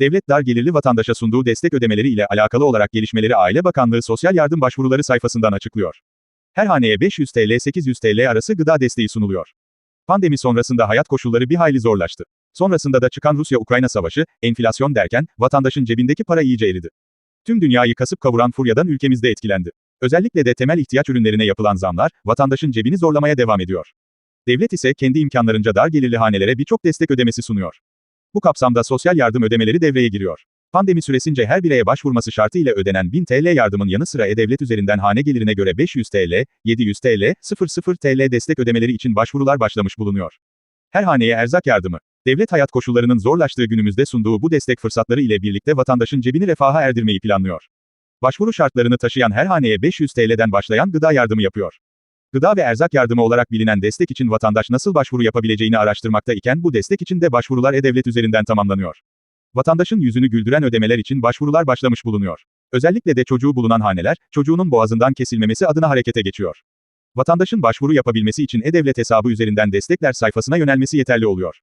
Devlet dar gelirli vatandaşa sunduğu destek ödemeleri ile alakalı olarak gelişmeleri Aile Bakanlığı Sosyal Yardım Başvuruları sayfasından açıklıyor. Her haneye 500 TL 800 TL arası gıda desteği sunuluyor. Pandemi sonrasında hayat koşulları bir hayli zorlaştı. Sonrasında da çıkan Rusya-Ukrayna savaşı, enflasyon derken, vatandaşın cebindeki para iyice eridi. Tüm dünyayı kasıp kavuran furyadan ülkemizde etkilendi. Özellikle de temel ihtiyaç ürünlerine yapılan zamlar, vatandaşın cebini zorlamaya devam ediyor. Devlet ise kendi imkanlarınca dar gelirli hanelere birçok destek ödemesi sunuyor. Bu kapsamda sosyal yardım ödemeleri devreye giriyor. Pandemi süresince her bireye başvurması şartı ile ödenen 1000 TL yardımın yanı sıra E-Devlet üzerinden hane gelirine göre 500 TL, 700 TL, 00 TL destek ödemeleri için başvurular başlamış bulunuyor. Her haneye erzak yardımı. Devlet hayat koşullarının zorlaştığı günümüzde sunduğu bu destek fırsatları ile birlikte vatandaşın cebini refaha erdirmeyi planlıyor. Başvuru şartlarını taşıyan her haneye 500 TL'den başlayan gıda yardımı yapıyor. Gıda ve erzak yardımı olarak bilinen destek için vatandaş nasıl başvuru yapabileceğini araştırmakta iken bu destek için de başvurular E-Devlet üzerinden tamamlanıyor. Vatandaşın yüzünü güldüren ödemeler için başvurular başlamış bulunuyor. Özellikle de çocuğu bulunan haneler, çocuğunun boğazından kesilmemesi adına harekete geçiyor. Vatandaşın başvuru yapabilmesi için E-Devlet hesabı üzerinden destekler sayfasına yönelmesi yeterli oluyor.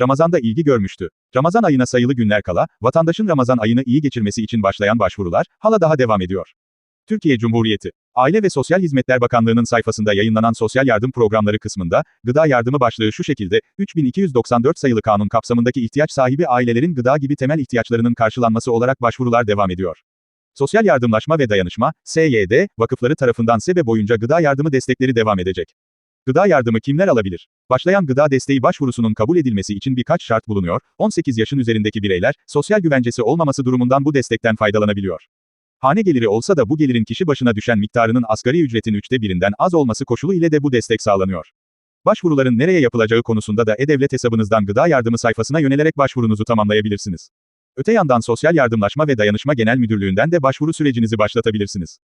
Ramazan'da ilgi görmüştü. Ramazan ayına sayılı günler kala, vatandaşın Ramazan ayını iyi geçirmesi için başlayan başvurular, hala daha devam ediyor. Türkiye Cumhuriyeti Aile ve Sosyal Hizmetler Bakanlığı'nın sayfasında yayınlanan sosyal yardım programları kısmında, gıda yardımı başlığı şu şekilde, 3294 sayılı kanun kapsamındaki ihtiyaç sahibi ailelerin gıda gibi temel ihtiyaçlarının karşılanması olarak başvurular devam ediyor. Sosyal Yardımlaşma ve Dayanışma, SYD, vakıfları tarafından SEBE boyunca gıda yardımı destekleri devam edecek. Gıda yardımı kimler alabilir? Başlayan gıda desteği başvurusunun kabul edilmesi için birkaç şart bulunuyor. 18 yaşın üzerindeki bireyler, sosyal güvencesi olmaması durumundan bu destekten faydalanabiliyor. Hane geliri olsa da bu gelirin kişi başına düşen miktarının asgari ücretin üçte birinden az olması koşulu ile de bu destek sağlanıyor. Başvuruların nereye yapılacağı konusunda da E-Devlet hesabınızdan gıda yardımı sayfasına yönelerek başvurunuzu tamamlayabilirsiniz. Öte yandan Sosyal Yardımlaşma ve Dayanışma Genel Müdürlüğü'nden de başvuru sürecinizi başlatabilirsiniz.